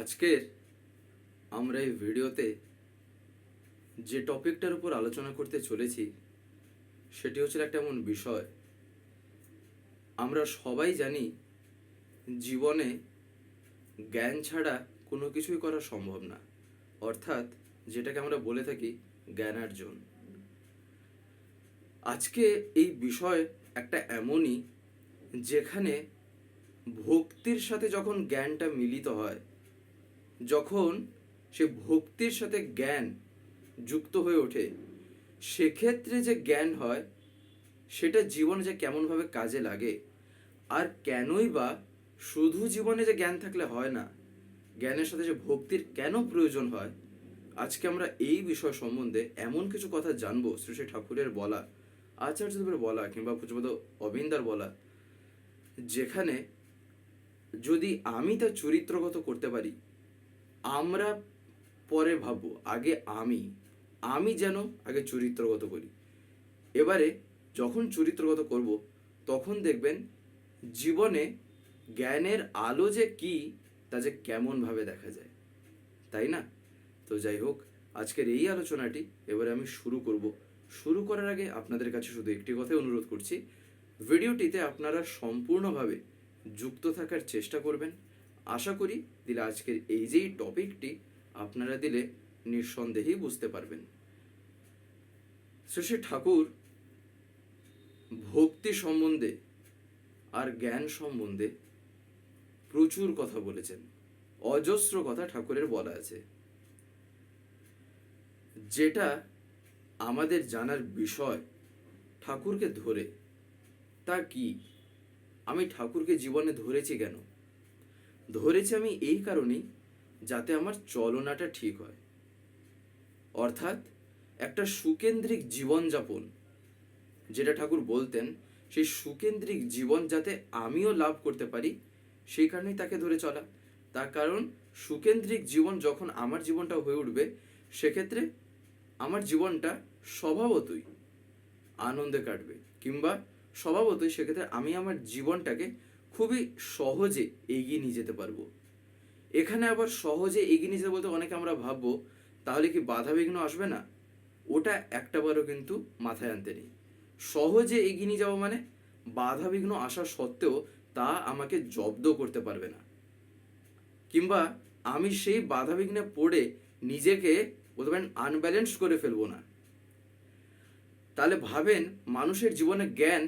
আজকের আমরা এই ভিডিওতে যে টপিকটার উপর আলোচনা করতে চলেছি, সেটি হচ্ছে একটা এমন বিষয়। আমরা সবাই জানি জীবনে জ্ঞান ছাড়া কোনো কিছুই করা সম্ভব না। অর্থাৎ যেটাকে আমরা বলে থাকি জ্ঞানার্জন। আজকে এই বিষয় একটা এমনই, যেখানে ভক্তির সাথে যখন জ্ঞানটা মিলিত হয় যখন সে ভক্তির সাথে জ্ঞান যুক্ত হয়ে ওঠে, সেক্ষেত্রে যে জ্ঞান হয়, সেটা জীবনে যে কেমনভাবে কাজে লাগে আর কেনই বা শুধু জীবনে যে জ্ঞান থাকলে হয় না, জ্ঞানের সাথে যে ভক্তির কেন প্রয়োজন হয়, আজকে আমরা এই বিষয় সম্বন্ধে এমন কিছু কথা জানব শ্রী শ্রী ঠাকুরের বলা, আচার্যদেবের বলা কিংবা পূজ্যপদ অবিন্দার বলা, যেখানে যদি আমি তা চরিত্রগত করতে পারি আমরা পরে ভাববো, আগে আমি আমি যেন আগে চরিত্রগত করি। এবারে যখন চরিত্রগত করব, তখন দেখবেন জীবনে জ্ঞানের আলো যে কি, তা যে কেমনভাবে দেখা যায়, তাই না? তো যাই হোক, আজকের এই আলোচনাটি এবারে আমি শুরু করব। শুরু করার আগে আপনাদের কাছে শুধু একটি কথাই অনুরোধ করছি, ভিডিওটিতে আপনারা সম্পূর্ণভাবে যুক্ত থাকার চেষ্টা করবেন। আশা করি দিলে আজকের এই যেই টপিকটি আপনারা দিলে নিঃসন্দেহেই বুঝতে পারবেন। শ্রী ঠাকুর ভক্তি সম্বন্ধে আর জ্ঞান সম্বন্ধে প্রচুর কথা বলেছেন। অজস্র কথা ঠাকুরের বলা আছে। যেটা আমাদের জানার বিষয় ঠাকুরকে ধরে, তা কি? আমি ঠাকুরকে জীবনে ধরেছি কেন? ধরেছি আমি এই কারণেই যাতে আমার চলনাটা ঠিক হয়। অর্থাৎ একটা সুকেন্দ্রিক জীবনযাপন, যেটা ঠাকুর বলতেন, সেই সুকেন্দ্রিক জীবন যাতে আমিও লাভ করতে পারি, সেই কারণেই তাকে ধরে চলা। তার কারণ, সুকেন্দ্রিক জীবন যখন আমার জীবনটা হয়ে উঠবে, সেক্ষেত্রে আমার জীবনটা স্বভাবতই আনন্দে কাটবে, কিংবা স্বভাবতই সেক্ষেত্রে আমি আমার জীবনটাকে খুবই সহজে এগিয়ে নিয়ে যেতে পারব। এখানে আবার সহজে এগিয়ে নিয়ে যেতে বলতে অনেকে আমরা ভাববো, তাহলে কি বাধা বিঘ্ন আসবে না? ওটা একটাবারও কিন্তু মাথায় আনতে নেই। সহজে এগিয়ে নিয়ে যাওয়া মানে বাধা বিঘ্ন আসা সত্ত্বেও তা আমাকে জব্দ করতে পারবে না। কিংবা আমি সেই বাধা বিঘ্নে পড়ে নিজেকে বলতে পারেন আনব্যালেন্স করে ফেলব না। তাহলে ভাবেন মানুষের জীবনে জ্ঞান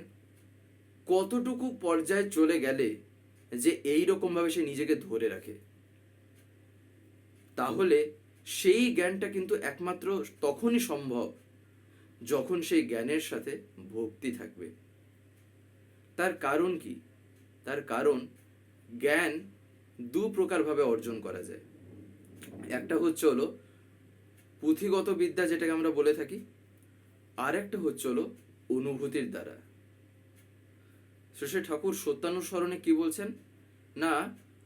কতটুকু পর্যায়ে চলে গেলে যে এই রকমভাবে সে নিজেকে ধরে রাখে? তাহলে সেই জ্ঞানটা কিন্তু একমাত্র তখনই সম্ভব যখন সেই জ্ঞানের সাথে ভক্তি থাকবে। তার কারণ কি? তার কারণ জ্ঞান দু প্রকারভাবে অর্জন করা যায়। একটা হচ্ছে হলো পুঁথিগত বিদ্যা যেটাকে আমরা বলে থাকি আর একটা হচ্ছে হলো অনুভূতির দ্বারা। শেষে ঠাকুর সত্যানুসরণে কি বলছেন? না,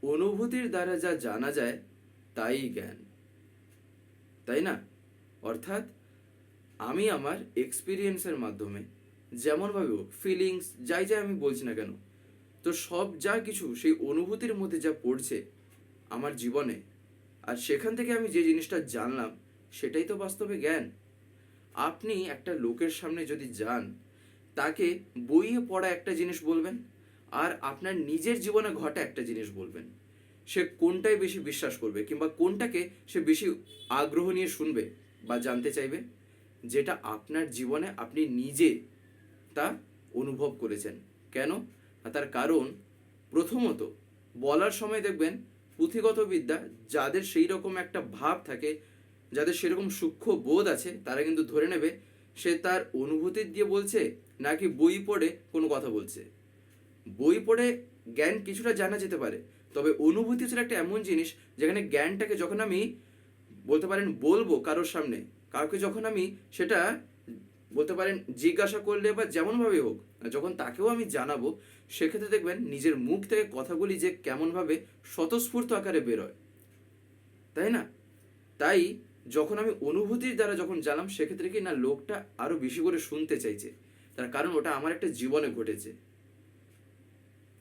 অনুভূতির দ্বারা যা জানা যায়, তাই জ্ঞান। তাই না? অর্থাৎ, আমি আমার এক্সপিরিয়েন্সের মাধ্যমে যেমনভাবে ফিলিংস যাই যাই আমি বলছি না কেন, তো সব যা কিছু সেই অনুভূতির মধ্যে যা পড়ছে আমার জীবনে, আর সেখান থেকে আমি যে জিনিসটা জানলাম, সেটাই তো বাস্তবে জ্ঞান। আপনি একটা লোকের সামনে যদি যান তাকে বইয়ে পড়া একটা জিনিস বলবেন আর আপনার নিজের জীবনে ঘটা একটা জিনিস বলবেন। সে কোনটাই বেশি বিশ্বাস করবে কিংবা কোনটাকে সে বেশি আগ্রহ নিয়ে শুনবে বা জানতে চাইবে, যেটা আপনার জীবনে আপনি নিজে তা অনুভব করেছেন। কেন? তার কারণ, প্রথমত, বলার সময় দেখবেন পুঁথিগত বিদ্যা যাদের সেই রকম একটা ভাব থাকে, যাদের সেরকম সূক্ষ্ম বোধ আছে, তারা কিন্তু ধরে নেবে সে তার অনুভূতি দিয়ে বলছে নাকি বই পড়ে কোনো কথা বলছে। বই পড়ে জ্ঞান কিছুটা জানা যেতে পারে, তবে অনুভূতি হচ্ছে একটা এমন জিনিস যেখানে জ্ঞানটাকে যখন আমি বলতে পারেন বলব কারোর সামনে, কাউকে যখন আমি সেটা বলতে পারেন জিজ্ঞাসা করলে বা যেমনভাবে হোক যখন তাকেও আমি জানাব, সেক্ষেত্রে দেখবেন নিজের মুখ থেকে কথাগুলি যে কেমনভাবে স্বতঃস্ফূর্ত আকারে বেরোয়। তাই না? তাই যখন আমি অনুভূতির দ্বারা যখন জানলাম সেক্ষেত্রে কি না লোকটা আরও বেশি করে শুনতে চাইছে। তার কারণ ওটা আমার একটা জীবনে ঘটেছে।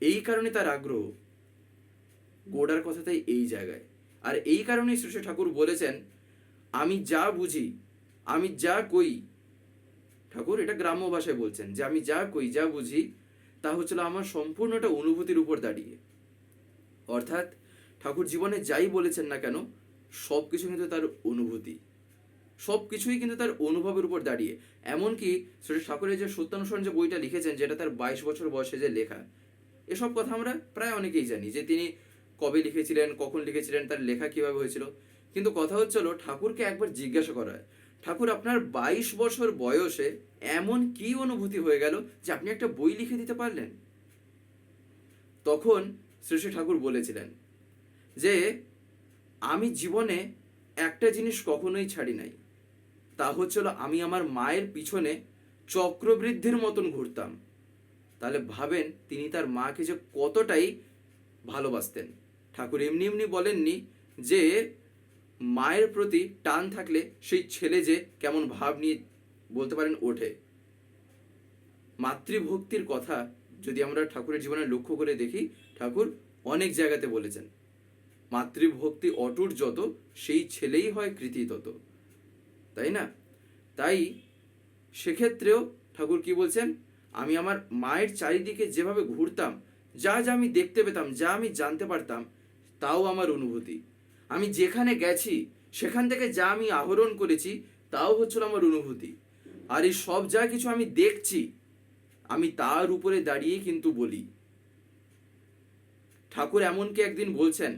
এই কারণে তার আগ্রহ গোড়ার কথা তাই এই জায়গায়। আর এই কারণেই শ্রী ঠাকুর বলেছেন, আমি যা বুঝি, আমি যা কই, ঠাকুর এটা গ্রাম্য ভাষায় বলছেন, যে আমি যা কই, যা বুঝি, তা হচ্ছিল আমার সম্পূর্ণটা অনুভূতির উপর দাঁড়িয়ে। অর্থাৎ ঠাকুর জীবনে যাই বলেছেন না কেন সব কিছু কিন্তু তার অনুভূতি। সব কিছুই কিন্তু তার অনুভবের উপর দাঁড়িয়ে। এমনকি শ্রী ঠাকুরের যে সত্যানুসরণ যে বইটা লিখেছেন, যেটা তার বাইশ বছর বয়সে যে লেখা, এসব কথা আমরা প্রায় অনেকেই জানি যে তিনি কবে লিখেছিলেন, কখন লিখেছিলেন, তার লেখা কীভাবে হয়েছিল। কিন্তু কথা হচ্ছিল ঠাকুরকে একবার জিজ্ঞাসা করা হয়, ঠাকুর, আপনার বাইশ বছর বয়সে এমন কি অনুভূতি হয়ে গেল যে আপনি একটা বই লিখে দিতে পারলেন? তখন শ্রী শ্রী ঠাকুর বলেছিলেন যে আমি জীবনে একটা জিনিস কখনোই ছাড়ি নাই। তা হচ্ছিল আমি আমার মায়ের পিছনে চক্রবৃদ্ধির মতন ঘুরতাম। তাহলে ভাবেন তিনি তার মাকে যে কতটাই ভালোবাসতেন। ঠাকুর এমনি এমনি বলেননি যে মায়ের প্রতি টান থাকলে সেই ছেলে যে কেমন ভাব নিয়ে বলতে পারেন ওঠে। মাতৃভক্তির কথা যদি আমরা ঠাকুরের জীবনে লক্ষ্য করে দেখি, ঠাকুর অনেক জায়গাতে বলেছেন। মাতৃভক্তি অটুট যত, সেই ছেলেই হয় কৃতি তত। তাই না? তাই সেক্ষেত্রেও ঠাকুর কি বলছেন? আমি আমার মায়ের চারিদিকে যেভাবে ঘুরতাম, যা যা আমি দেখতে পেতাম, যা আমি জানতে পারতাম, তাও আমার অনুভূতি। আমি যেখানে গেছি, সেখান থেকে যা আমি আহরণ করেছি, তাও হচ্ছিল আমার অনুভূতি। আর এই সব যা কিছু আমি দেখছি, আমি তার উপরে দাঁড়িয়ে কিন্তু বলি। ঠাকুর এমনকি একদিন বলছেন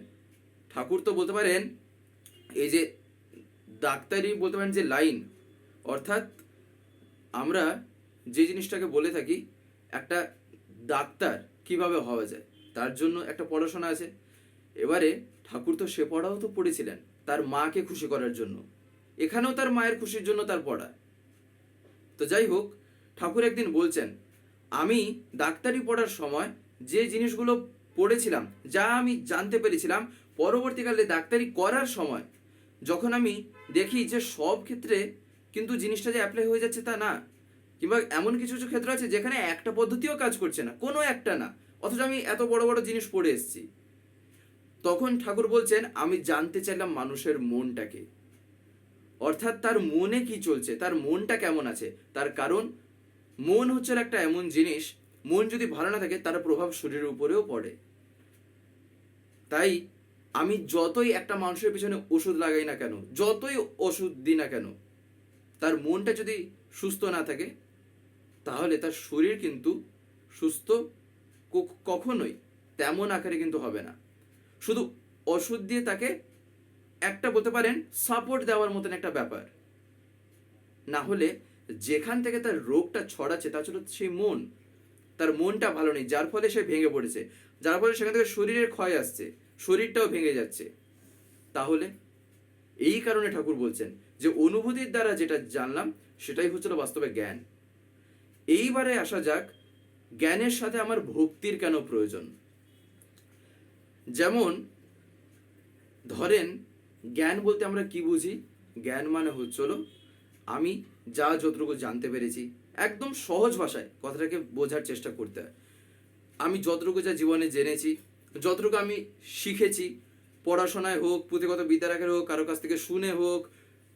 ঠাকুর তো বলতে পারেন, এই যে ডাক্তারি বলতে পারেন যে লাইন, অর্থাৎ আমরা যে জিনিসটাকে বলে থাকি, একটা ডাক্তার কীভাবে হওয়া যায়, তার জন্য একটা পড়াশোনা আছে। এবারে ঠাকুর তো সে পড়াও তো পড়েছিলেন, তার মাকে খুশি করার জন্য। এখানেও তার মায়ের খুশির জন্য তার পড়া। তো যাই হোক, ঠাকুর একদিন বলছেন, আমি ডাক্তারি পড়ার সময় যে জিনিসগুলো পড়েছিলাম, যা আমি জানতে পেরেছিলাম পরবর্তীকালে ডাক্তারি করার সময় যখন আমি দেখি যে সব ক্ষেত্রে কিন্তু জিনিসটা যে অ্যাপ্লাই হয়ে যাচ্ছে তা না, কিংবা এমন কিছু কিছু ক্ষেত্র আছে যেখানে একটা পদ্ধতিও কাজ করছে না, কোনো একটা না, অথচ আমি এত বড় বড় জিনিস পড়ে এসেছি। তখন ঠাকুর বলছেন, আমি জানতে চাইলাম মানুষের মনটাকে। অর্থাৎ তার মনে কি চলছে, তার মনটা কেমন আছে? তার কারণ, মন হচ্ছে একটা এমন জিনিস, মন যদি ভালো না থাকে তার প্রভাব শরীরের উপরেও পড়ে। তাই আমি যতই একটা মানুষের পিছনে ওষুধ লাগাই না কেন, যতই ওষুধ দিই না কেন, তার মনটা যদি সুস্থ না থাকে, তাহলে তার শরীর কিন্তু সুস্থ কখনোই তেমন আকারে কিন্তু হবে না। শুধু ওষুধ দিয়ে তাকে একটা বলতে পারেন সাপোর্ট দেওয়ার মতন একটা ব্যাপার। না হলে যেখান থেকে তার রোগটা ছড়াচ্ছে, তা ছিল সেই মন, তার মনটা ভালো নেই, যার ফলে সে ভেঙে পড়েছে, যার ফলে সেখান থেকে শরীরের ক্ষয় আসছে। শরীরটাও ভেঙে যাচ্ছে। তাহলে এই কারণে ঠাকুর বলছেন যে অনুভূতির দ্বারা যেটা জানলাম, সেটাই হচ্ছিল বাস্তবে জ্ঞান। এইবারে আসা যাক, জ্ঞানের সাথে আমার ভক্তির কেন প্রয়োজন? যেমন, ধরেন, জ্ঞান বলতে আমরা কি বুঝি? জ্ঞান মানে হচ্ছিল আমি যা যতটুকু জানতে পেরেছি, একদম সহজ ভাষায় কথাটাকে বোঝার চেষ্টা করতে হয়। আমি যতটুকু যা জীবনে জেনেছি যতটুকু আমি শিখেছি, পড়াশোনায় হোক, পুঁথিগত বিদ্যারাখের হোক, কারও কাছ থেকে শুনে হোক,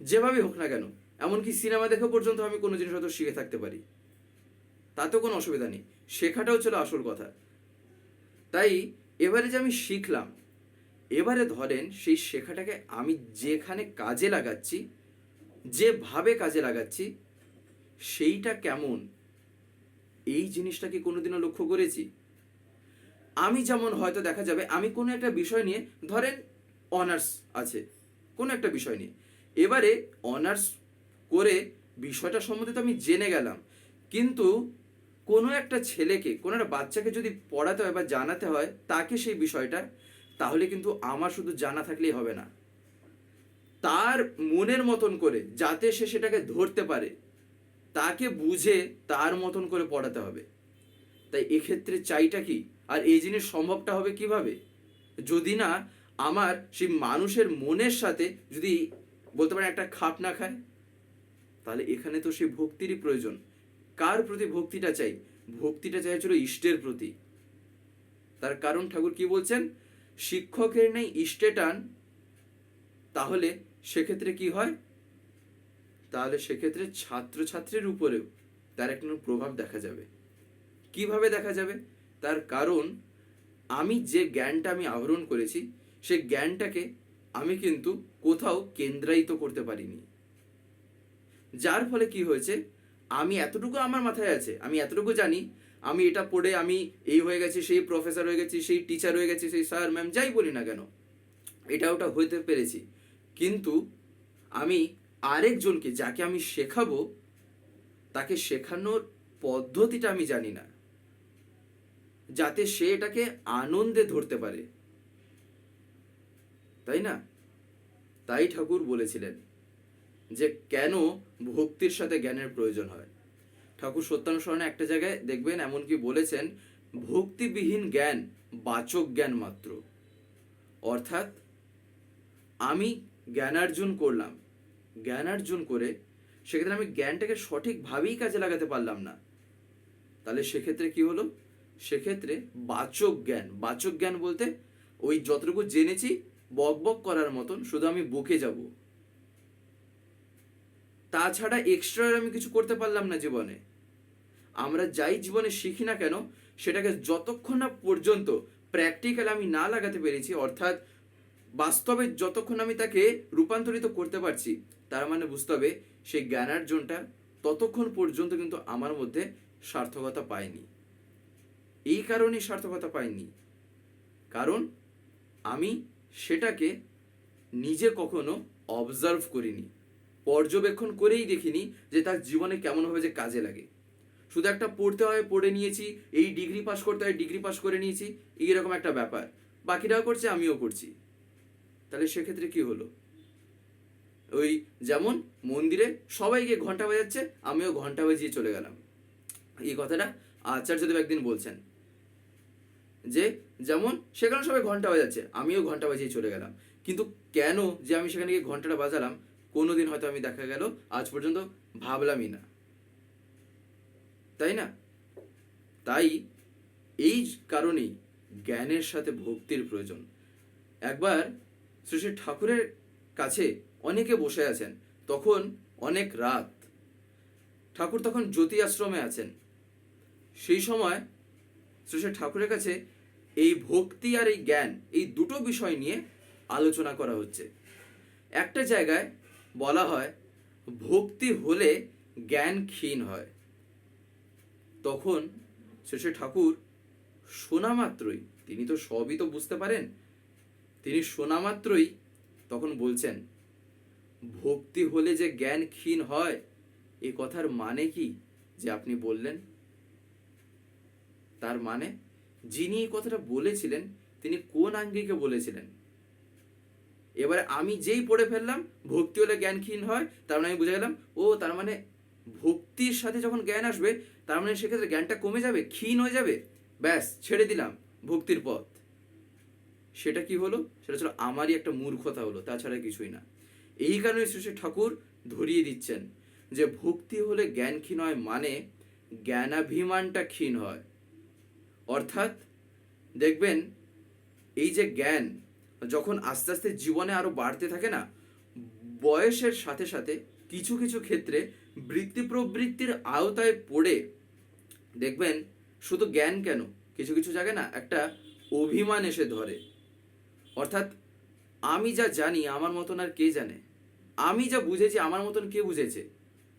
যেভাবে হোক না কেন, এমনকি সিনেমা দেখে পর্যন্ত আমি কোনো জিনিস হয়তো শিখে থাকতে পারি। তাতেও কোনো অসুবিধা নেই। শেখাটাও ছিল আসল কথা। তাই এবারে যে আমি শিখলাম, এবারে ধরেন সেই শেখাটাকে আমি যেখানে কাজে লাগাচ্ছি, যেভাবে কাজে লাগাচ্ছি, সেইটা কেমন? এই জিনিসটা কি কোনোদিনও লক্ষ্য করেছি? আমি যেমন হয়তো দেখা যাবে, আমি কোনো একটা বিষয় নিয়ে, ধরেন অনার্স আছে, কোনো একটা বিষয় নিয়ে। এবারে অনার্স করে বিষয়টা সম্বন্ধে তো আমি জেনে গেলাম। কিন্তু কোনো একটা ছেলেকে, কোনো একটা বাচ্চাকে যদি পড়াতে হয় বা জানাতে হয় তাকে সেই বিষয়টা, তাহলে কিন্তু আমার শুধু জানা থাকলেই হবে না। তার মনের মতন করে, যাতে সে সেটাকে ধরতে পারে, তাকে বুঝে তার মতন করে পড়াতে হবে। তাই এক্ষেত্রে চাইটা কি? আর এই জিনিস সম্ভবটা হবে কীভাবে? যদি না, আমার সেই মানুষের মনের সাথে যদি বলতে পারেন একটা খাপ না খায়, তাহলে এখানে তো সেই ভক্তিরই প্রয়োজন। কার প্রতি ভক্তিটা চাই? ভক্তিটা চাইছিল ইষ্টের প্রতি। তার কারণ ঠাকুর কি বলছেন? শিক্ষকের নেই ইষ্টে টান, তাহলে সেক্ষেত্রে কি হয়? তাহলে সেক্ষেত্রে ছাত্রছাত্রীর উপরেও তার একটা প্রভাব দেখা যাবে। কীভাবে দেখা যাবে? তার কারণ, আমি যে জ্ঞানটা আমি আহরণ করেছি, সে জ্ঞানটাকে আমি কিন্তু কোথাও কেন্দ্রায়িত করতে পারিনি। যার ফলে কি হয়েছে, আমি এতটুকু আমার মাথায় আছে, আমি এতটুকু জানি, আমি এটা পড়ে আমি এই হয়ে গেছি, সেই প্রফেসর হয়ে গেছি, সেই টিচার হয়ে গেছি, সেই স্যার ম্যাম যাই বলি না কেন, এটা ওটা হইতে পেরেছি। কিন্তু আমি আরেকজনকে যাকে আমি শেখাবো, তাকে শেখানোর পদ্ধতিটা আমি জানি না। যাতে সে এটাকে আনন্দে ধরতে পারে। তাই না? তাই ঠাকুর বলেছিলেন যে, কেন ভক্তির সাথে জ্ঞানের প্রয়োজন হয়? ঠাকুর সত্যানুসরণে একটা জায়গায় দেখবেন এমনকি বলেছেন, ভক্তিবিহীন জ্ঞান বাচক জ্ঞান মাত্র। অর্থাৎ, আমি জ্ঞানার্জন করলাম। জ্ঞানার্জন করে সেক্ষেত্রে আমি জ্ঞানটাকে সঠিকভাবেই কাজে লাগাতে পারলাম না। তাহলে সেক্ষেত্রে কি হলো? সেক্ষেত্রে বাচক জ্ঞান বাচক জ্ঞান বলতে ওই যতটুকু জেনেছি বক বক করার মতন, শুধু আমি বকে যাব। তাছাড়া এক্সট্রা আমি কিছু করতে পারলাম না জীবনে। আমরা যাই জীবনে শিখি না কেন, সেটাকে যতক্ষণ না পর্যন্ত প্র্যাকটিক্যাল আমি না লাগাতে পেরেছি, অর্থাৎ বাস্তবে যতক্ষণ আমি তাকে রূপান্তরিত করতে পারছি, তার মানে বুঝতে হবে সেই জ্ঞানার্জনটা ততক্ষণ পর্যন্ত কিন্তু আমার মধ্যে সার্থকতা পায়নি। এই কারণেই সার্থকতা পাইনি। কারণ আমি সেটাকে নিজে কখনো অবজার্ভ করিনি। পর্যবেক্ষণ করেই দেখিনি যে তার জীবনে কেমনভাবে যে কাজে লাগে। শুধু একটা পড়তে হয়, পড়ে নিয়েছি, এই ডিগ্রি পাস করতে হয় ডিগ্রি পাস করে নিয়েছি, এইরকম একটা ব্যাপার। বাকিরাও করছে, আমিও করছি। তাহলে সেক্ষেত্রে কি হলো? ওই যেমন মন্দিরে সবাই গিয়ে ঘণ্টা বাজাচ্ছে, আমিও ঘণ্টা বাজিয়ে চলে গেলাম। এই কথাটা আচার্যদেব একদিন বলছেন। যে যেমন সেখানে সবাই ঘণ্টা বাজাচ্ছে, আমিও ঘণ্টা বাজিয়ে চলে গেলাম। কিন্তু কেন যে আমি সেখানে গিয়ে ঘন্টাটা বাজালাম, কোনোদিন হয়তো আমি দেখা গেল, আজ পর্যন্ত ভাবলামই না। তাই না? তাই এই কারণেই জ্ঞানের সাথে ভক্তির প্রয়োজন। একবার শ্রী শ্রী ঠাকুরের কাছে অনেকে বসে আছেন, তখন অনেক রাত। ঠাকুর তখন জ্যোতি আশ্রমে আছেন। সেই সময় শ্রী শ্রী ঠাকুরের কাছে এই ভক্তি আর এই জ্ঞান, এই দুটো বিষয় নিয়ে আলোচনা করা হচ্ছে। একটা জায়গায় বলা হয়, ভক্তি হলে জ্ঞান ক্ষীণ হয়। তখন শেষে ঠাকুর শোনা মাত্রই তিনি তো সবই তো বুঝতে পারেন, তিনি শোনা মাত্রই তখন বলছেন, ভক্তি হলে যে জ্ঞান ক্ষীণ হয়, এ কথার মানে কি? যে আপনি বললেন। তার মানে যিনি এই কথাটা বলেছিলেন, তিনি কোন আঙ্গিকে বলেছিলেন? এবারে আমি যেই পড়ে ফেললাম, ভক্তি হলে জ্ঞান ক্ষীণ হয়, তার মানে আমি বুঝে গেলাম, ও তার মানে ভক্তির সাথে যখন জ্ঞান আসবে, তার মানে সেক্ষেত্রে জ্ঞানটা কমে যাবে, ক্ষীণ হয়ে যাবে? ব্যাস, ছেড়ে দিলাম ভক্তির পথ। সেটা কি হলো? সেটা ছিল আমারই একটা মূর্খতা হলো, তাছাড়া কিছুই না। এই কারণে শ্রী শ্রী ঠাকুর ধরিয়ে দিচ্ছেন যে ভক্তি হলে জ্ঞান ক্ষীণ হয় মানে জ্ঞানাভিমানটা ক্ষীণ হয়। অর্থাৎ দেখবেন এই যে জ্ঞান যখন আস্তে আস্তে জীবনে আরও বাড়তে থাকে না, বয়সের সাথে সাথে কিছু কিছু ক্ষেত্রে বৃত্তি প্রবৃত্তির আওতায় পড়ে দেখবেন শুধু জ্ঞান কেন? কিছু কিছু জায়গায় না একটা অভিমান এসে ধরে। অর্থাৎ আমি যা জানি আমার মতন আর কে জানে? আমি যা বুঝেছি আমার মতন কে বুঝেছে?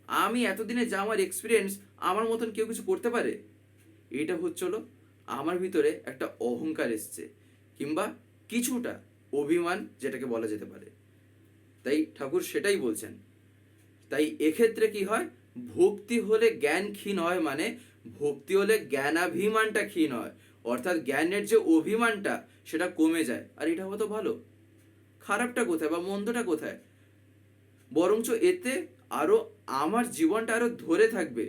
আমি এতদিনে যা আমার এক্সপিরিয়েন্স আমার মতন কেউ কিছু করতে পারে? এটা হচ্ছিল আমার ভিতরে একটা অহংকার এসছে কিংবা কিছুটা অভিমান যেটাকে বলা যেতে পারে। তাই ঠাকুর সেটাই বলছেন। তাই এক্ষেত্রে কি হয়? ভক্তি হলে জ্ঞান ক্ষীণ হয় মানে ভক্তি হলে জ্ঞানাভিমানটা ক্ষীণ হয়। অর্থাৎ জ্ঞানের যে অভিমানটা, সেটা কমে যায়। আর এটা হতো ভালো। খারাপটা কোথায় বা মন্দটা কোথায়? বরঞ্চ এতে আরও আমার জীবনটা আরও ধরে থাকবে।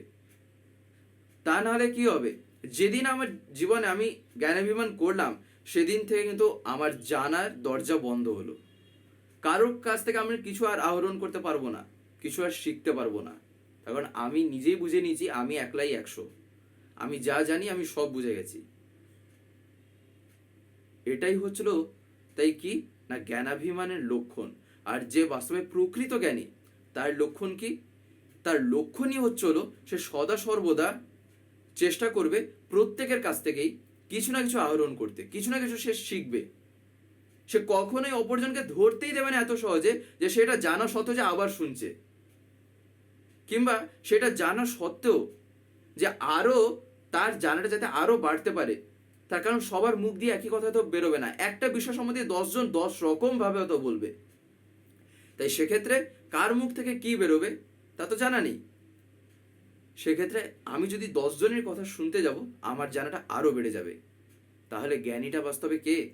তা নাহলে কি হবে? যেদিন আমার জীবনে আমি জ্ঞানাভিমান করলাম, সেদিন থেকে কিন্তু আমার জানার দরজা বন্ধ হলো। কারোর কাছ থেকে আমি কিছু আর আহরণ করতে পারব না, কিছু আর শিখতে পারব না। কারণ আমি নিজেই বুঝে নিয়েছি, আমি একলাই একশো। আমি যা জানি, আমি সব বুঝে গেছি। এটাই হচ্ছিল তাই কি? না জ্ঞানাভিমানের লক্ষণ। আর যে বাস্তবে প্রকৃত জ্ঞানী, তার লক্ষণ কি? তার লক্ষণই হচ্ছে হলো সে সদা সর্বদা চেষ্টা করবে প্রত্যেকের কাছ থেকেই কিছু না কিছু আহরণ করতে, কিছু না কিছু সে শিখবে। সে কখনোই অপরজনকে ধরতেই দেবে না এত সহজে যে সেটা জানা সত্ত্বেও যে আবার শুনছে। কিংবা সেটা জানা সত্ত্বেও যে আরও তার জানাটা যাতে আরও বাড়তে পারে, তার কারণ সবার মুখ দিয়ে একই কথা তো বেরোবে না। একটা বিষয় সম্বন্ধে দশজন দশ রকম ভাবে তো বলবে। তাই সেক্ষেত্রে কার মুখ থেকে কি বেরোবে তা তো জানা নেই। সেক্ষেত্রে আমি যদি দশজনের কথা শুনতে যাব, আমার জানাটা আরও বেড়ে যাবে। তাহলে জ্ঞানীটা বাস্তবে কে?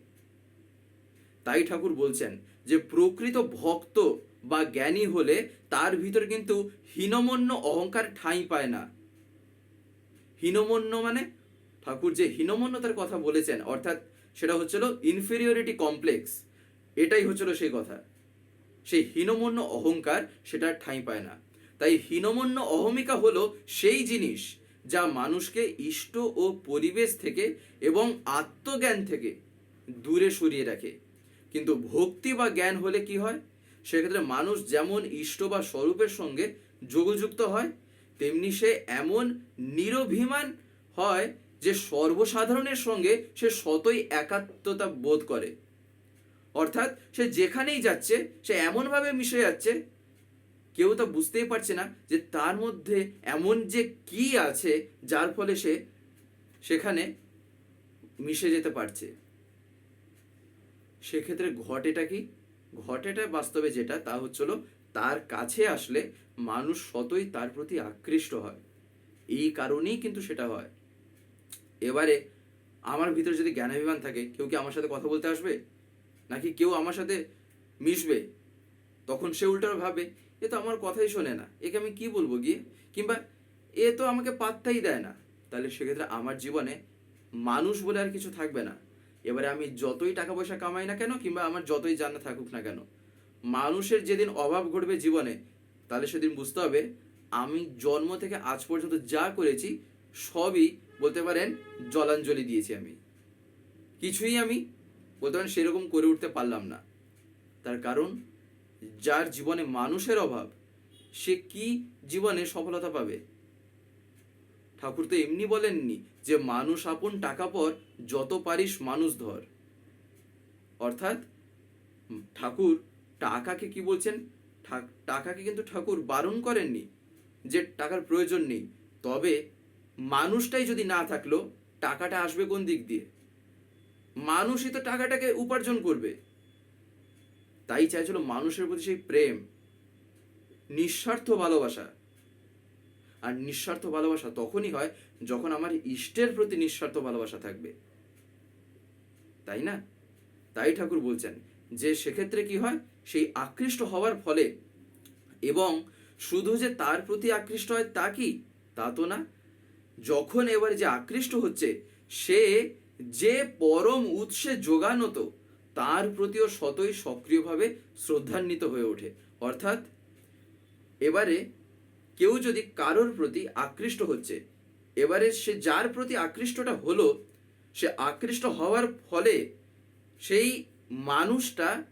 তাই ঠাকুর বলছেন যে, প্রকৃত ভক্ত বা জ্ঞানী হলে তার ভিতর কিন্তু হীনমন্য অহংকার ঠাঁই পায় না। হীনমন্য মানে? ঠাকুর যে হীনমন্যতার কথা বলেছেন, অর্থাৎ সেটা হচ্ছিল ইনফেরিয়রিটি কমপ্লেক্স এটাই হচ্ছিল সেই কথা। সেই হীনমন্য অহংকার সেটা ঠাঁই পায় না। তাই হীনমন্য অহমিকা হলো সেই জিনিস যা মানুষকে ইষ্ট ও পরিবেশ থেকে এবং আত্মজ্ঞান থেকে দূরে সরিয়ে রাখে। কিন্তু ভক্তি বা জ্ঞান হলে কি হয়? সেক্ষেত্রে মানুষ যেমন ইষ্ট বা স্বরূপের সঙ্গে যোগযুক্ত হয়, তেমনি সে এমন নিরভিমান হয় যে সর্বসাধারণের সঙ্গে সে সতই একাত্মতা বোধ করে। অর্থাৎ সে যেখানেই যাচ্ছে, সে এমনভাবে মিশে যাচ্ছে কেউ তা বুঝতেই পারছে না যে তার মধ্যে এমন যে কি আছে যার ফলে সে সেখানে মিশে যেতে পারছে। সেক্ষেত্রে ঘটেটা কি? ঘটেটা বাস্তবে যেটা, তা হচ্ছিল তার কাছে আসলে মানুষ সতই তার প্রতি আকৃষ্ট হয়। এই কারণেই কিন্তু সেটা হয়। এবারে আমার ভিতরে যদি জ্ঞানাভিমান থাকে, কেউ কি আমার সাথে কথা বলতে আসবে? নাকি কেউ আমার সাথে মিশবে? তখন সে উল্টো ভাবে এ তো আমার কথাই শোনে না। একে আমি কি বলব গিয়ে? কিংবা এ তো আমাকে পাত্তাই দেয় না। তাহলে সেক্ষেত্রে আমার জীবনে মানুষ বলে আর কিছু থাকবে না। এবারে আমি যতই টাকা পয়সা কামাই না কেন, কিংবা আমার যতই জানা থাকুক না কেন, মানুষের যেদিন অভাব ঘটবে জীবনে, তাহলে সেদিন বুঝতে হবে, আমি জন্ম থেকে আজ পর্যন্ত যা করেছি, সবই বলতে পারেন জলাঞ্জলি দিয়েছি আমি। কিছুই আমি বলতে পারেন সেরকম করে উঠতে পারলাম না। তার কারণ যার জীবনে মানুষের অভাব, সে কি জীবনে সফলতা পাবে? ঠাকুর তো এমনি বলেননি যে, মানুষ আপন টাকা পর যত পারিস মানুষ ধর। অর্থাৎ, ঠাকুর টাকাকে কি বলছেন? টাকাকে কিন্তু ঠাকুর বারণ করেননি যে, টাকার প্রয়োজন নেই। তবে মানুষটাই যদি না থাকল, টাকাটা আসবে কোন দিক দিয়ে? মানুষই তো টাকাটাকে উপার্জন করবে। তাই চাইছিল মানুষের প্রতি সেই প্রেম, নিঃস্বার্থ ভালোবাসা। আর নিঃস্বার্থ ভালোবাসা তখনই হয় যখন আমার ইষ্টের প্রতি নিঃস্বার্থ ভালোবাসা থাকবে। তাই না? তাই ঠাকুর বলছেন যে সেক্ষেত্রে কি হয়? সেই আকৃষ্ট হওয়ার ফলে এবং শুধু যে তার প্রতি আকৃষ্ট হয় তা কি? তা তো না। যখন এবার যে আকৃষ্ট হচ্ছে, সে যে পরম উৎসে যোগানত তার প্রতিও শতই সক্রিয়ভাবে শ্রদ্ধান্বিত হয়ে ওঠে। অর্থাৎ, এবারে কেউ যদি কারোর প্রতি আকৃষ্ট হচ্ছে, এবারে সে যার প্রতি আকৃষ্টটা হলো, সে আকৃষ্ট হওয়ার ফলে সেই মানুষটা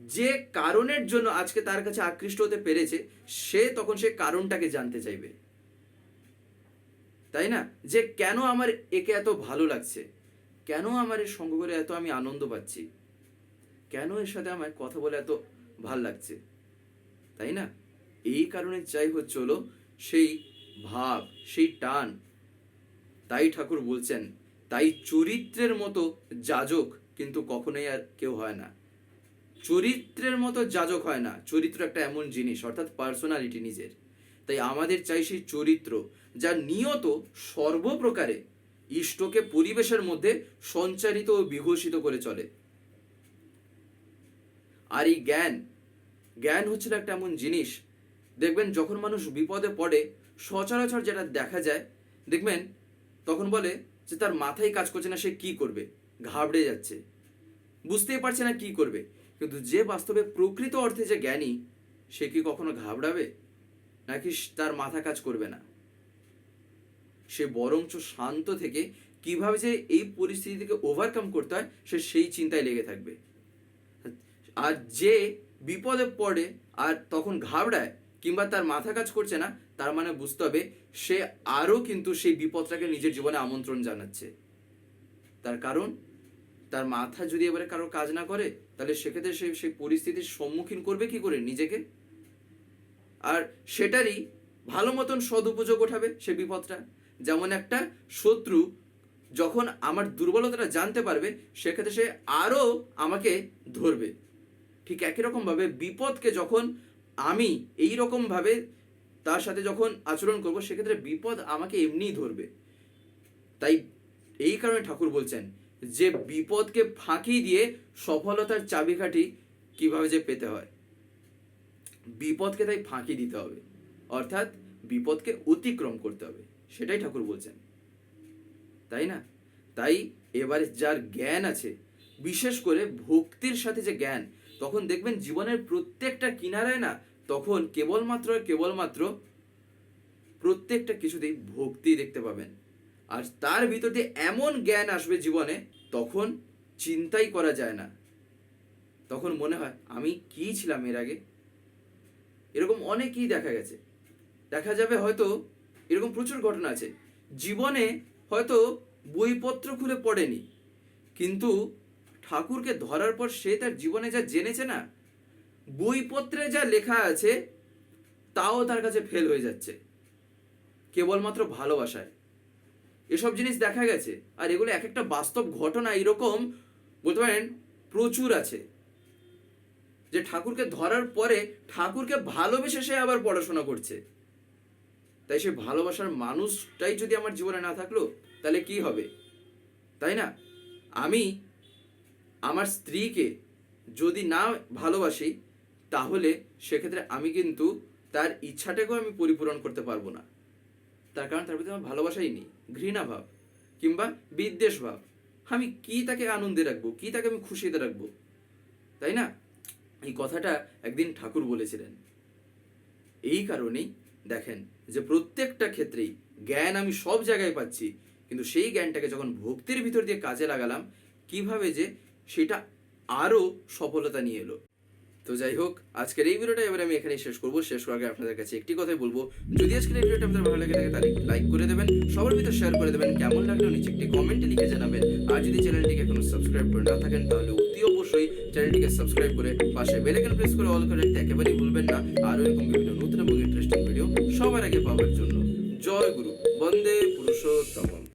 যে কারণের জন্য আজকে তার কাছে আকৃষ্ট হতে পেরেছে, সে তখন সে কারণটাকে জানতে চাইবে। তাই না? যে কেন আমার একে এত ভালো লাগছে? কেন আমার এর সঙ্গ করে এত আমি আনন্দ পাচ্ছি? কেন এর সাথে আমার কথা বলে এত ভালো লাগছে? তাই না? এই কারণে চাই হচ্ছে হলো সেই ভাব, সেই টান, তাই ঠাকুর বলছেন, তাই চরিত্রের মতো যাজক কিন্তু কখনোই আর কেউ হয় না। চরিত্রের মতো যাজক হয় না, চরিত্র একটা এমন জিনিস, অর্থাৎ পার্সোনালিটি নিজের। তাই আমাদের চাই সেই চরিত্র যা নিয়ত সর্বপ্রকারে ইষ্টকে পরিবেশের মধ্যে সঞ্চারিত ও বিঘোষিত করে চলে। আর এই জ্ঞান জ্ঞান হচ্ছে একটা এমন জিনিস। দেখবেন, যখন মানুষ বিপদে পড়ে, সচরাচর যেটা দেখা যায়, দেখবেন, তখন বলে যে তার মাথায় কাজ করছে না, সে কি করবে? ঘাবড়ে যাচ্ছে। বুঝতেই পারছে না কি করবে। কিন্তু যে বাস্তবে প্রকৃত অর্থে যে জ্ঞানী, সে কি কখনো ঘাবড়াবে? নাকি তার মাথা কাজ করবে না? সে বরঞ্চ শান্ত থেকে কীভাবে যে এই পরিস্থিতি থেকে ওভারকাম করতে হয়, সে সেই চিন্তায় লেগে থাকবে। আর যে বিপদে পড়ে আর তখন ঘাবড়ায় কিংবা তার মাথা কাজ করছে না, তার মানে বুঝতে হবে সে আরও কিন্তু সেই বিপদটাকে নিজের জীবনে আমন্ত্রণ জানাচ্ছে। তার কারণ, তার মাথা যদি এবারে কারও কাজ না করে, তাহলে সেক্ষেত্রে সে সেই পরিস্থিতির সম্মুখীন করবে কি করে নিজেকে? আর সেটারই ভালো মতন সদুপযোগ ওঠাবে সে বিপদটা। যেমন একটা শত্রু যখন আমার দুর্বলতাটা জানতে পারবে, সেক্ষেত্রে সে আরও আমাকে ধরবে। ঠিক একই রকমভাবে বিপদকে যখন আমি এই রকমভাবে তার সাথে যখন আচরণ করব, সেক্ষেত্রে বিপদ আমাকে এমনিই ধরবে। তাই এই কারণে ঠাকুর বলছেন যে বিপদকে ফাঁকি দিয়ে সফলতার চাবিকাঠি কীভাবে যে পেতে হয়? বিপদকে তাই ফাঁকি দিতে হবে। অর্থাৎ বিপদকে অতিক্রম করতে হবে। সেটাই ঠাকুর বলছেন। তাই না? তাই এবারে যার জ্ঞান আছে, বিশেষ করে ভক্তির সাথে যে জ্ঞান, তখন দেখবেন জীবনের প্রত্যেকটা কিনারায় না, তখন কেবলমাত্র কেবলমাত্র প্রত্যেকটা কিছুতেই ভক্তি দেখতে পাবেন। আর তার ভিতর দিয়ে এমন জ্ঞান আসবে জীবনে, তখন চিন্তাই করা যায় না। তখন মনে হয়, আমি কি ছিলাম এর আগে? এরকম অনেকই দেখা গেছে। দেখা যাবে হয়তো এরকম প্রচুর ঘটনা আছে। জীবনে হয়তো বইপত্র খুলে পড়েনি, কিন্তু ঠাকুরকে ধরার পর সে তার জীবনে যা জেনেছে না, বইপত্রে যা লেখা আছে, তাও তার কাছে ফেল হয়ে যাচ্ছে। কেবলমাত্র ভালোবাসায়। এসব জিনিস দেখা গেছে, আর এগুলো এক একটা বাস্তব ঘটনা এরকম, বলতে পারেন, প্রচুর আছে। যে ঠাকুরকে ধরার পরে ঠাকুরকে ভালোবেসে সে আবার পড়াশোনা করছে। তাই সে ভালোবাসার মানুষটাই যদি আমার জীবনে না থাকল, তাহলে কি হবে? তাই না? আমি আমার স্ত্রীকে যদি না ভালোবাসি, তাহলে সেক্ষেত্রে আমি কিন্তু তার ইচ্ছাটাকেও আমি পরিপূরণ করতে পারব না। তার কারণ তার প্রতি আমার ভালোবাসাই নেই, ঘৃণা ভাব কিংবা বিদ্বেষ ভাব। আমি কি তাকে আনন্দে রাখব? কি তাকে আমি খুশিতে রাখব? তাই না? এই কথাটা একদিন ঠাকুর বলেছিলেন। এই কারণেই দেখেন যে প্রত্যেকটা ক্ষেত্রেই জ্ঞান আমি সব জায়গায় পাচ্ছি, কিন্তু সেই জ্ঞানটাকে যখন ভক্তির ভিতর দিয়ে কাজে লাগালাম, কীভাবে যে সেটা আরও সফলতা নিয়ে এলো। তো যাই হোক, আজকের এই ভিডিওটা এবার আমি এখানেই শেষ করব। শেষ করার আগে আপনাদের কাছে একটি কথাই বলব, যদি আজকের এই ভিডিওটা আপনাদের ভালো লাগে থাকে তাহলে লাইক করে দেবেন, সবার ভিতর শেয়ার করে দেবেন, কেমন লাগল নিচে একটি কমেন্টে লিখে জানাবেন। আর যদি চ্যানেলটিকে এখনও সাবস্ক্রাইব করে না থাকেন, তাহলে অতি অবশ্যই চ্যানেলটিকে সাবস্ক্রাইব করে পাশে বেল আইকন প্রেস করে অল করে একেবারেই ভুলবেন না। আরও এরকম বিভিন্ন নতুন এবং ইন্টারেস্টিং ভিডিও সবার আগে পাওয়ার জন্য জয় গুরু বন্দে পুরুষোত্তম।